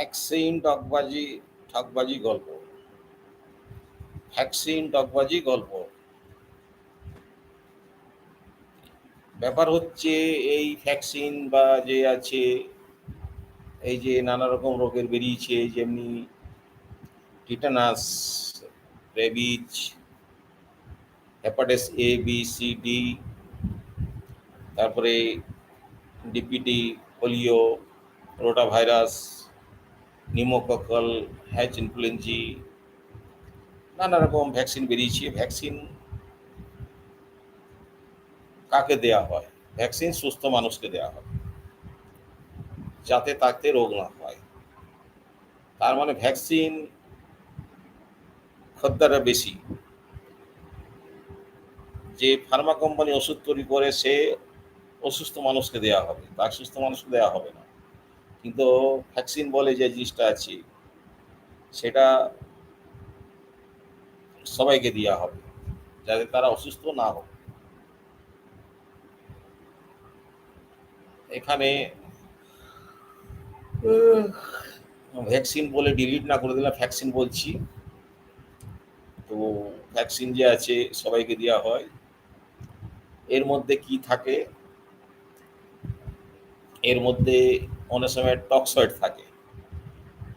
Vaccine, টকবাজি, ঠকবাজি, গল্প। Vaccine, টকবাজি, গল্প। ব্যাপার হচ্ছে এই ভ্যাকসিন বা যে আছে, এই যে নানা রকম রোগের বেরিয়েছে, যেমনি tetanus, rabies, hepatitis A B C D তারপরে DPT, polio rota virus pneumococcal H influenzae, নানা রকম ভ্যাকসিন বেরিয়েছে। ভ্যাকসিন কাকে দেয়া হয়? ভ্যাকসিন সুস্থ মানুষকে দেয়া হয়, যাতে তাতে রোগ না হয়। তার মানে ভ্যাকসিন খদ্দারা বেশি। যে ফার্মা কোম্পানি ওষুধ তৈরি করে, সে অসুস্থ মানুষকে দেয়া হবে, তার সুস্থ মানুষকে দেওয়া হবে না। কিন্তু ভ্যাকসিন বলে যে জিনিসটা আছে, সেটা সবাইকে দেওয়া হবে, যাতে তারা অসুস্থ না হোক। এখানে ভ্যাকসিন বলে ডিলিট না করে দিলাম, ভ্যাকসিন বলছি। তো ভ্যাকসিন যে আছে, সবাইকে দেওয়া হয়। এর মধ্যে কি থাকে? এর মধ্যে অনেক সময় টক্সয়েড থাকে।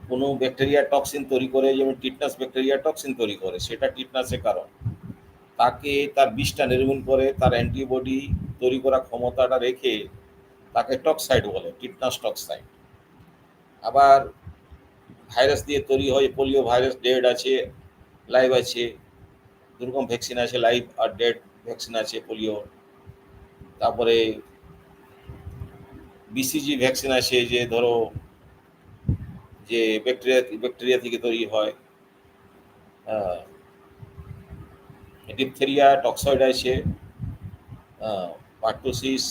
কোনো ব্যাকটেরিয়া টক্সিন তৈরি করে, যেমন টিটনাস ব্যাকটেরিয়া টক্সিন তৈরি করে, সেটা টিটনাসের কারণ। তাকে তার বিষটা নির্মূল করে, তার অ্যান্টিবডি তৈরি করার ক্ষমতাটা রেখে তাকে টক্সাইড বলে, টিটনাস টক্সাইড। আবার ভাইরাস দিয়ে তৈরি হয়, পোলিও ভাইরাস ডেড আছে, লাইভ আছে দুরকম ভ্যাকসিন আছে, লাইভ আর ডেড ভ্যাকসিন আছে, পোলিও। তারপরে বিসিজি ভ্যাকসিন আছে যে ধরো যে ব্যাকটেরিয়া ব্যাকটেরিয়া থেকে তৈরি হয় ডিপথেরিয়া টক্সয়েড আছে পার্টোসিস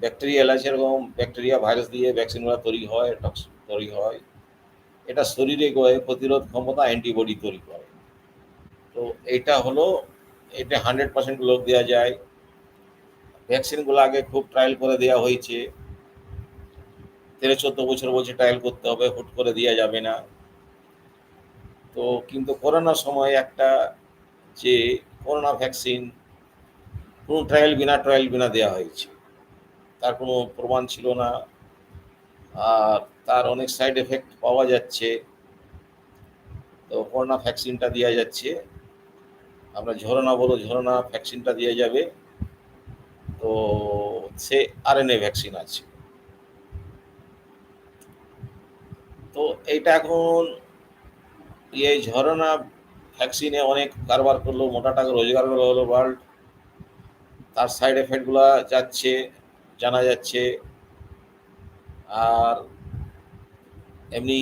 ব্যাকটেরিয়াল আছে এরকম ব্যাকটেরিয়া ভাইরাস দিয়ে ভ্যাকসিনগুলো তৈরি হয় টক্স তৈরি হয়। এটা শরীরে গয়ে প্রতিরোধ ক্ষমতা অ্যান্টিবডি তৈরি করে। তো এটা হলো, এটা হান্ড্রেড পার্সেন্ট লোক দেওয়া যায়। ভ্যাকসিনগুলো আগে খুব ট্রায়াল করে দেওয়া হয়েছে। তেরো চোদ্দ বছর বলছে ট্রায়াল করতে হবে, হুট করে দেওয়া যাবে না। তো কিন্তু করোনার সময় একটা যে করোনা ভ্যাকসিন, কোনো ট্রায়াল বিনা ট্রায়াল বিনা দেওয়া হয়েছে। তার কোনো প্রমাণ ছিল না। আর তার অনেক সাইড এফেক্ট পাওয়া যাচ্ছে। তো করোনা ভ্যাকসিনটা দেওয়া যাচ্ছে। আমরা ঝরনা বলো ঝরনা, ভ্যাকসিনটা দেওয়া যাবে। তো সে আরএনএ ভ্যাকসিন আছে। তো এইটা এখন এই ঝরনা ভ্যাকসিনে অনেক কারবার করল, মোটা টাকা রোজগার করা হলো ওয়ার্ল্ড তার সাইড এফেক্টগুলো যাচ্ছে, জানা যাচ্ছে। আর এমনি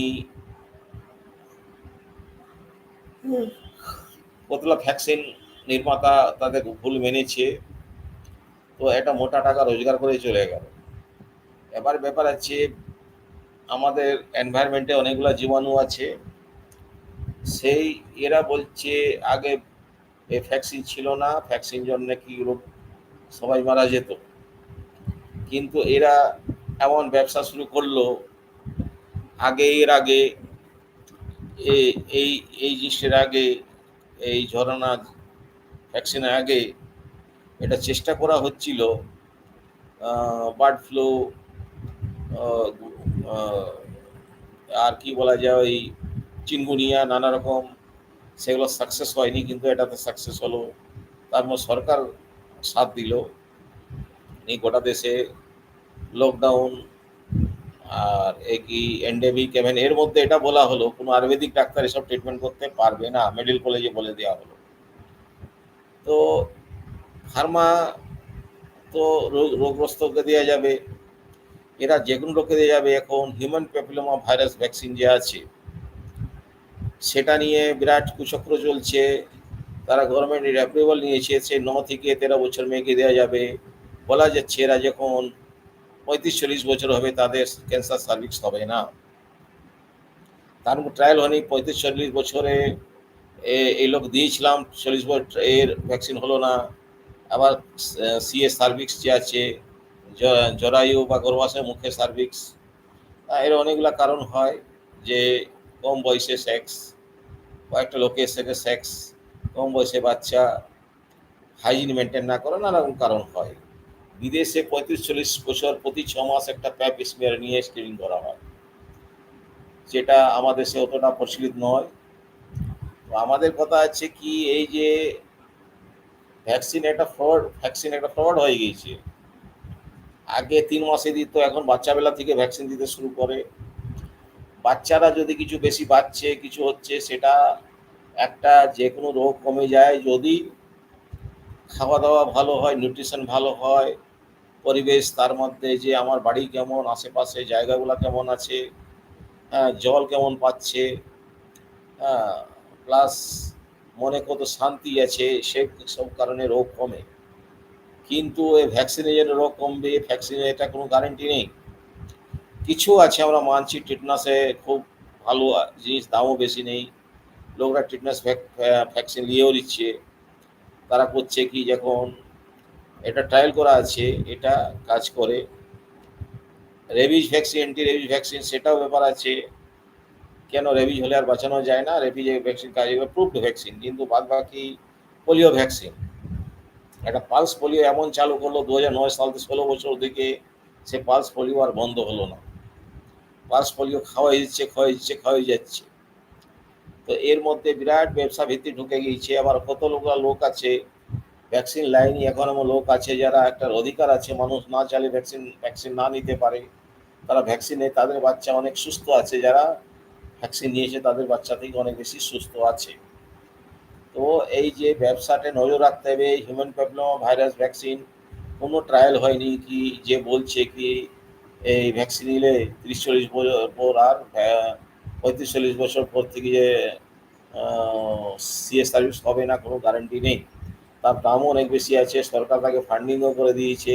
কতগুলো ভ্যাকসিন নির্মাতা তাদের ভুল মেনেছে। তো এটা মোটা টাকা রোজগার করে চলে গেল। এবার ব্যাপার আছে, আমাদের এনভায়রনমেন্টে অনেকগুলো জীবাণু আছে। সেই এরা বলছে, আগে এ ভ্যাকসিন ছিল না ভ্যাকসিন জন্য কি রোগ সবাই মারা যেত। কিন্তু এরা এমন ব্যবসা শুরু করল, আগে এর আগে এই এই জিনিসের আগে, এই ঝরনা ভ্যাকসিনের আগে এটা চেষ্টা করা হচ্ছিল বার্ড ফ্লু আর কি বলা যায়, ওই চিনগুনিয়া, নানা রকম, সেগুলো সাকসেস হয়নি, কিন্তু এটাতে সাকসেস হলো। তার মধ্যে সরকার সাথ দিল। এই গোটা দেশে লকডাউন আর একই এন্ডেমিক এভেন এর মধ্যে এটা বলা হলো, কোনো আয়ুর্বেদিক ডাক্তার এসব ট্রিটমেন্ট করতে পারবে না মেডিকেল কলেজে বলে দেওয়া হলো। তো ফার্মা তো রোগ রোগগ্রস্তকে দেওয়া যাবে, এরা যে কোনো রোগকে দেওয়া যাবে এখন হিউম্যান প্যাপিলোমা ভাইরাস ভ্যাকসিন যে আছে, সেটা নিয়ে বিরাট কুচক্র চলছে, তারা গভর্নমেন্টের অ্যাপ্রুভাল নিয়েছে, সে ন থেকে তেরো বছর মেয়েকে দেওয়া যাবে, বলা যাচ্ছে এরা যখন পঁয়ত্রিশ চল্লিশ বছর হবে তাদের ক্যান্সার সার্ভিস হবে না। তার ট্রায়াল হয়নি, পঁয়ত্রিশ চল্লিশ বছরে এই লোক দিয়েছিলাম, চল্লিশ বছর এর ভ্যাকসিন হলো না। আবার সিএ সার্ভিক্স যে আছে জরায়ু বা গর্ভাশয় মুখে সার্ভিক্স এর অনেকগুলা কারণ হয় যে কম বয়সে সেক্স, কয়েকটা লোকের সাথে সেক্স, কম বয়সে বাচ্চা হাইজিন মেনটেন না করে নানা রকম কারণ হয়। বিদেশে পঁয়ত্রিশ চল্লিশ বছর প্রতি ছ মাস একটা প্যাপ স্মিয়ার নিয়ে স্ক্রিনিং করা হয়। যেটা আমাদের দেশে অতটা প্রচলিত নয়। আমাদের কথা আছে কি, এই যে ভ্যাকসিন একটা ফ্রড ভ্যাকসিন একটা ফ্রড হয়ে গিয়েছে। আগে তিন মাসে দিত, এখন বাচ্চাবেলা থেকে ভ্যাকসিন দিতে শুরু করে। বাচ্চারা যদি কিছু বেশি বাচ্চে কিছু হচ্ছে, সেটা একটা যে কোনো রোগ কমে যায়। যদি খাওয়া দাওয়া ভালো হয় নিউট্রিশন ভালো হয়, পরিবেশ তার মধ্যে যে আমার বাড়ি কেমন, আশেপাশে জায়গাগুলো কেমন আছে হ্যাঁ জল কেমন পাচ্ছে হ্যাঁ প্লাস মনে কত শান্তি আছে, সে সব কারণে রোগ কমে। কিন্তু এই ভ্যাকসিনে রোগ কমবে ভ্যাকসিনে এটা কোনো গ্যারেন্টি নেই। কিছু আছে আমরা মানছি টিটনাসে খুব ভালো জিনিস, দামও বেশি নেই। লোকরা টিটনাস ভ্যাকসিন নিয়েও নিচ্ছে। তারা করছে কি, যখন এটা ট্রায়াল করা আছে, এটা কাজ করে। Rabies vaccine anti rabies vaccine সেটাও ব্যাপার আছে। কেন রেবিজ হলে আর বাঁচানো যায় না? রেবিজ ভ্যাকসিন কাজ প্রুভড ভ্যাকসিন কিন্তু বাদ বাকি পোলিও ভ্যাকসিন একটা পালস পোলিও এমন চালু করল দু হাজার নয় সাল থেকে ষোলো বছর দিকে সে পালস পোলিও আর বন্ধ হলো না। পালস পোলিও খাওয়াই দিচ্ছে খাওয়াই দিচ্ছে, খাওয়াই যাচ্ছে। তো এর মধ্যে বিরাট ব্যবসা ভিত্তি ঢুকে গিয়েছে। আবার কত লোক লোক আছে ভ্যাকসিন লাইনে এখন এমন লোক আছে যারা একটা অধিকার আছে, মানুষ না চাইলে ভ্যাকসিন ভ্যাকসিন না নিতে পারে। তারা ভ্যাকসিন নেই তাদের বাচ্চা অনেক সুস্থ আছে, যারা ভ্যাকসিন নিয়েছে তাদের বাচ্চা থেকে অনেক বেশি সুস্থ আছে। তো এই যে ব্যবসাটা নজর রাখতে হবে হিউম্যান প্যাপলোমা ভাইরাস ভ্যাকসিন কোনো ট্রায়াল হয়নি কি যে বলছে কি এই ভ্যাকসিন নিলে তিরিশ চল্লিশ বছর পর আর পঁয়ত্রিশ চল্লিশ বছর পর থেকে যে সিএস সার্ভিস হবে না, কোনো গ্যারান্টি নেই। তার দামও অনেক বেশি আছে, সরকার তাকে ফান্ডিংও করে দিয়েছে।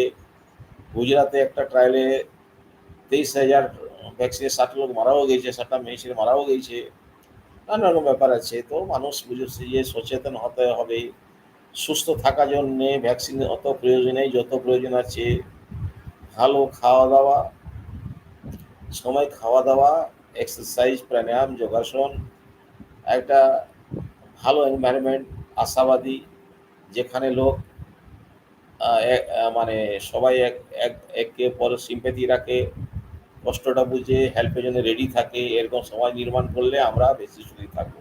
গুজরাতে একটা ট্রায়ালে তেইশ হাজার ভ্যাকসিনে ষাট লোক মারাও গিয়েছে ষাটটা মেশিন মারাও গিয়েছে নানা রকম ব্যাপার আছে, তো মানুষ বুঝেছে যে সচেতন হতে হবে। সুস্থ থাকার জন্যে ভ্যাকসিন অত প্রয়োজন যত প্রয়োজন আছে। ভালো খাওয়া দাওয়া, সময় খাওয়া দাওয়া এক্সারসাইজ প্রাণায়াম, যোগাসন, একটা ভালো এনভায়রনমেন্ট আশাবাদী, যেখানে লোক মানে সবাই এক এক, একে পরে সিম্পেথি রাখে। কষ্টটা বুঝে হেল্পের জন্য রেডি থাকে এরকম সময় নির্মাণ করলে আমরা বেশি সুখী থাকব